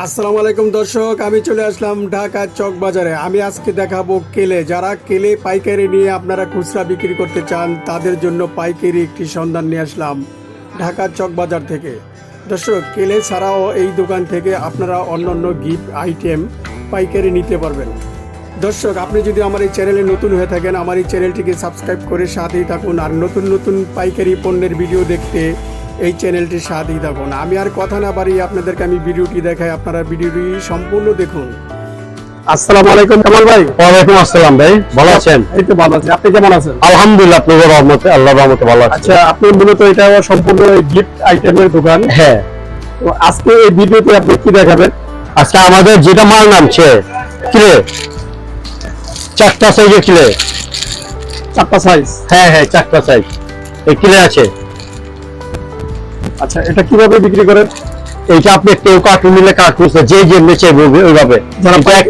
আসসালামু আলাইকুম দর্শক, আমি চলে আসলাম ঢাকা চক বাজারে। আমি আজকে দেখাবো কেলে। যারা কেলে পাইকারি নিয়ে আপনারা খুচরা বিক্রি করতে চান, তাদের জন্য পাইকারি একটি সন্ধান নিয়ে আসলাম ঢাকা চক বাজার থেকে। দর্শক, কেলে ছাড়াও এই দোকান থেকে আপনারা অন্য অন্য গিফট আইটেম পাইকারি নিতে পারবেন। দর্শক, আপনি যদি আমার এই চ্যানেলে নতুন হয়ে থাকেন, আমার এই চ্যানেলটিকে সাবস্ক্রাইব করে সাথেই থাকুন। আর নতুন নতুন পাইকারি পণ্যের ভিডিও দেখতে এই চ্যানেলটির সাথেই থাকুন। আমি আর কথা না পারি আপনাদেরকে আমি ভিডিওটি দেখাই। আপনারা ভিডিওটি সম্পূর্ণ দেখুন। আসসালামু আলাইকুম কামাল ভাই। ওয়ালাইকুম আসসালাম ভাই। ভালো আছেন? এই তো ভালো আছি। আপনি কেমন আছেন? আলহামদুলিল্লাহ আপনাদের রহমতে আল্লাহ রহমতে ভালো আছি। আচ্ছা আপনি মূলত এটা সম্পূর্ণ গিফট আইটেমের দোকান? হ্যাঁ। তো আজকে এই ভিডিওতে আপনি কি দেখাবেন? আজকে আমাদের যেটা মাল নামছে কিলে চারটা সাইজে কিলে চারটা সাইজ হ্যাঁ হ্যাঁ চারটা সাইজ এই কিলে আছে? আচ্ছা এটা কীভাবে বিক্রি করেন? এইটা আপনি কেউ কার্টুন নিলে কার্টুন যে যে নেচে ওইভাবে।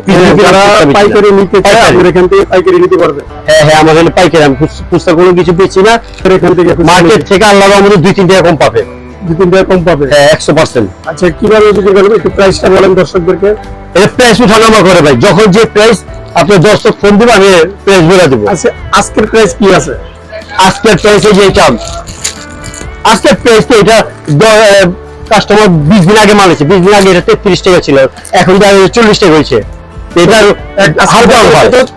বিক্রি যারা পাইকারি নিতে চায়। এখান থেকে পাইকারি নিতে পারবেন। হ্যাঁ হ্যাঁ আমাদের পাইকারি আমি খুচরা কোনো কিছু বেচি না। এখান থেকে মার্কেট থেকে আল্লাহ রহমতে দুই তিন টাকা কম পাবে। দু তিন টাকা কম পাবে? হ্যাঁ একশো পার্সেন্ট আচ্ছা কীভাবে বিক্রি করবেন একটু প্রাইসটা বলেন দর্শকদেরকে। এটা প্রাইস উঠানামা করে ভাই। যখন যে প্রাইস আপনি দর্শক ফোন দিবে আমি প্রাইস বলে দেবো। আচ্ছা আজকের প্রাইস কি আছে? আজকের প্রাইসে যে এটা আজকের প্রাইস তো এটা কাস্টমার বিশ দিন আগে মানেছে বিশ দিন আগে এটা তেত্রিশ টাকা ছিল। এখন তো চল্লিশ টাকা হয়েছে। এটার হালকা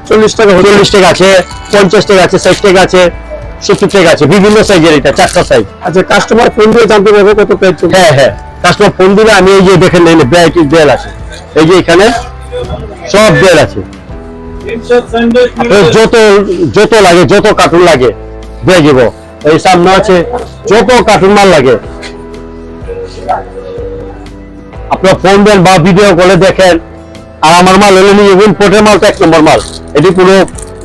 চল্লিশ টাকা চল্লিশ টাকা আছে পঞ্চাশ টাকা আছে ষাট টাকা আছে সত্তর টাকা আছে বিভিন্ন সাইজের এটা চারটা সাইজ আচ্ছা কাস্টমার ফোন দিয়ে জানতে পারবে কত প্রাইস হ্যাঁ হ্যাঁ। কাস্টমার ফোন দিলে আমি এই যে দেখেন ভ্যারাইটি বেল আছে। এই যে এখানে সব বেল আছে। যত যত লাগে যত কার্টুন লাগে দিয়ে দিব। এই সামনে আছে যত কার্টুন মাল লাগে। আপনার ফোন দেন বা ভিডিও কলে দেখেন আর আমার মাল হলে নিয়ে ইম্পোর্টের মাল তো এক নম্বর মাল। এটি কোনো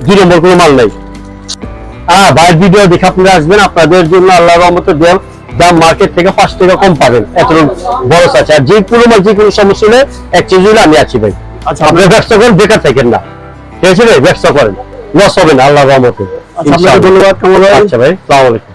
দুই নম্বর কোনো মাল নেই। হ্যাঁ বাইরের ভিডিও দেখে আপনারা আসবেন আপনাদের জন্য আল্লাহ রহমতের দেওয়ার দাম মার্কেট থেকে পাঁচ টাকা কম পাবেন। এত বরস আছে আর যে কোনো মাল যে কোনো সমস্যা হলে এক চেঞ্জ হলে আমি আছি ভাই। আচ্ছা আপনারা ব্যবসা করেন বেকার থাকেন না। ঠিক আছে ভাই? ব্যবসা করেন। লস হবে না আল্লাহ রহমতে আচ্ছা ধন্যবাদ আচ্ছা ভাই সালাম আলাইকুম।